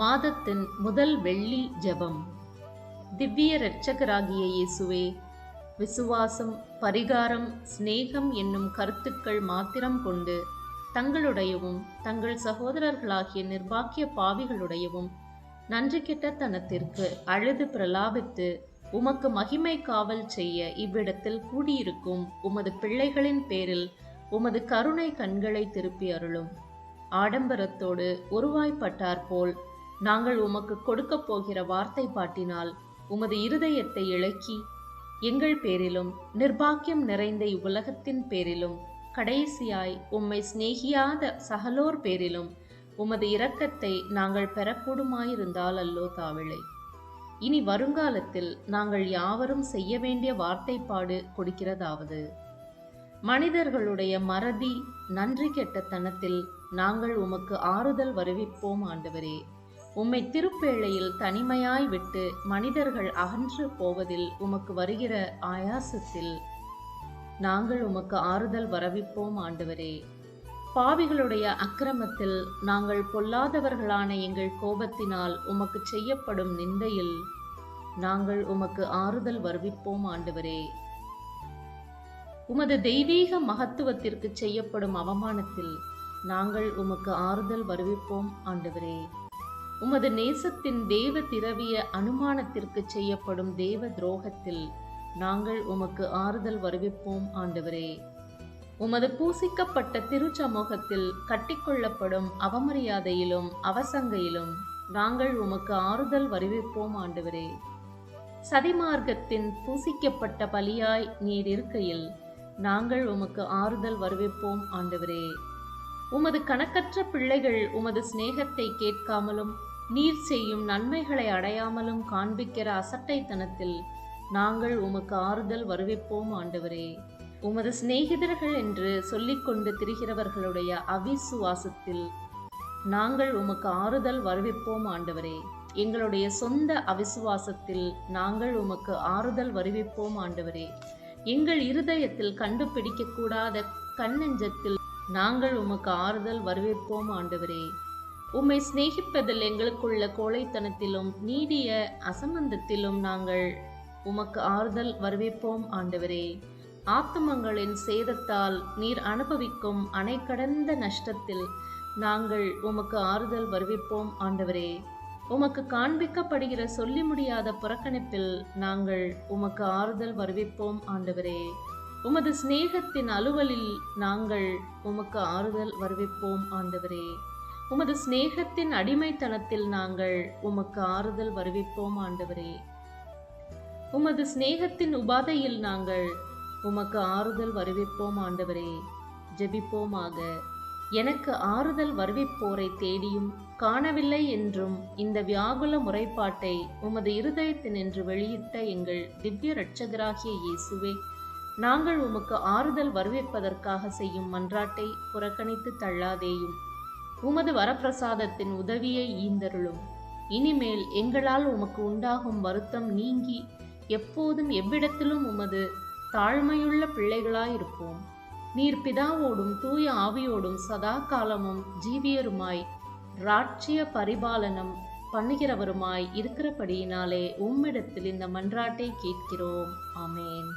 மாதத்தின் முதல் வெள்ளி ஜெபம். திவ்ய இரட்சகராகிய இயேசுவே விசுவாசம் பரிகாரம் சிநேகம் என்னும் கருத்துக்கள் மாத்திரம் கொண்டு தங்களுடையவும் தங்கள் சகோதரர்களாகிய நிர்பாக்கிய பாவிகளுடையவும் நன்றி கெட்ட தனத்திற்கு அழுது பிரலாபித்து உமக்கு மகிமை காவல் செய்ய இவ்விடத்தில் கூடியிருக்கும் உமது பிள்ளைகளின் பேரில் உமது கருணை கண்களை திருப்பி அருளும். ஆடம்பரத்தோடு உருவாய்ப்பட்டார் போல் நாங்கள் உமக்கு கொடுக்கப் போகிற வார்த்தை பாட்டினால் உமது இருதயத்தை இழக்கி எங்கள் பேரிலும் நிர்பாக்கியம் நிறைந்த இவ்வுலகத்தின் பேரிலும் கடைசியாய் உம்மை சிநேகியாத சகலோர் பேரிலும் உமது இரக்கத்தை நாங்கள் பெறக்கூடுமாயிருந்தால் அல்லோ தாவிளை இனி வருங்காலத்தில் நாங்கள் யாவரும் செய்ய வேண்டிய வார்த்தைப்பாடு கொடுக்கிறதாவது. மனிதர்களுடைய மறதி நன்றி கெட்டத்தனத்தில் நாங்கள் உமக்கு ஆறுதல் வருவிப்போம் ஆண்டவரே. உம்மை திருப்பேழையில் தனிமையாய் விட்டு மனிதர்கள் அகன்று போவதில் உமக்கு வருகிற ஆயாசத்தில் நாங்கள் உமக்கு ஆறுதல் வரவிப்போம் ஆண்டவரே. பாவிகளுடைய அக்கிரமத்தில் நாங்கள் பொல்லாதவர்களான எங்கள் கோபத்தினால் உமக்கு செய்யப்படும் நிந்தையில் நாங்கள் உமக்கு ஆறுதல் வருவிப்போம் ஆண்டவரே. உமது தெய்வீக மகத்துவத்திற்கு செய்யப்படும் அவமானத்தில் நாங்கள் உமக்கு ஆறுதல் வருவிப்போம் ஆண்டவரே. உமது நேசத்தின் தேவ திரவிய அனுமானத்திற்கு செய்யப்படும் தேவ துரோகத்தில் நாங்கள் உமக்கு ஆறுதல் வருவிப்போம் ஆண்டவரே. உமது பூசிக்கப்பட்ட திருச்சமூகத்தில் கட்டிக்கொள்ளப்படும் அவமரியாதையிலும் அவசங்கையிலும் நாங்கள் உமக்கு ஆறுதல் வருவிப்போம் ஆண்டவரே. சதிமார்க்கத்தின் பூசிக்கப்பட்ட பலியாய் நீர் இருக்கையில் நாங்கள் உமக்கு ஆறுதல் வருவிப்போம் ஆண்டவரே. உமது கணக்கற்ற பிள்ளைகள் உமது சிநேகத்தை கேட்காமலும் நீர் செய்யும் நன்மைகளை அடையாமலும் காண்பிக்கிற அசட்டைத்தனத்தில் நாங்கள் உமக்கு ஆறுதல் வருவிப்போம் ஆண்டவரே. உமது சிநேகிதர்கள் என்று சொல்லிக்கொண்டு திரிகிறவர்களுடைய அவிசுவாசத்தில் நாங்கள் உமக்கு ஆறுதல் வருவிப்போம் ஆண்டவரே. எங்களுடைய சொந்த அவிசுவாசத்தில் நாங்கள் உமக்கு ஆறுதல் வருவிப்போம் ஆண்டவரே. எங்கள் இருதயத்தில் கண்டுபிடிக்கக்கூடாத கண்ணெஞ்சத்தில் நாங்கள் உமக்கு ஆறுதல் வருவிப்போம் ஆண்டவரே. உம்மை சிநேகிப்பதில் எங்களுக்குள்ள கோழைத்தனத்திலும் நீடிய அசம்பந்தத்திலும் நாங்கள் உமக்கு ஆறுதல் வருவிப்போம் ஆண்டவரே. ஆத்துமங்களின் சேதத்தால் நீர் அனுபவிக்கும் அணை கடந்த நஷ்டத்தில் நாங்கள் உமக்கு ஆறுதல் வருவிப்போம் ஆண்டவரே. உமக்கு காண்பிக்கப்படுகிற சொல்லி முடியாத புறக்கணிப்பில் நாங்கள் உமக்கு ஆறுதல் வருவிப்போம் ஆண்டவரே. உமது சிநேகத்தின் அலுவலில் நாங்கள் உமக்கு ஆறுதல் வருவிப்போம் ஆண்டவரே. உமது சிநேகத்தின் அடிமைத்தனத்தில் நாங்கள் உமக்கு ஆறுதல் வருவிப்போம் ஆண்டவரே. உமது சிநேகத்தின் உபாதையில் நாங்கள் உமக்கு ஆறுதல் வருவிப்போம் ஆண்டவரே. ஜெபிப்போமாக. எனக்கு ஆறுதல் வருவிப்போரை தேடியும் காணவில்லை என்றும் இந்த வியாகுல முறைப்பாட்டை உமது இருதயத்தினின்று வெளியிட்ட எங்கள் திவ்ய இரட்சகராகிய இயேசுவே நாங்கள் உமக்கு ஆறுதல் வருவிப்பதற்காக செய்யும் மன்றாட்டை புறக்கணித்து தள்ளாதேயும். உமது வரப்பிரசாதத்தின் உதவியை ஈந்தருளும். இனிமேல் எங்களால் உமக்கு உண்டாகும் வருத்தம் நீங்கி எப்போதும் எவ்விடத்திலும் உமது தாழ்மையுள்ள பிள்ளைகளாயிருப்போம். நீர் பிதாவோடும் தூய ஆவியோடும் சதா காலமும் ஜீவியருமாய் ராட்சிய பரிபாலனம் பண்ணுகிறவருமாய் இருக்கிறபடியினாலே உம்மிடத்தில் இந்த மன்றாட்டை கேட்கிறோம். ஆமேன்.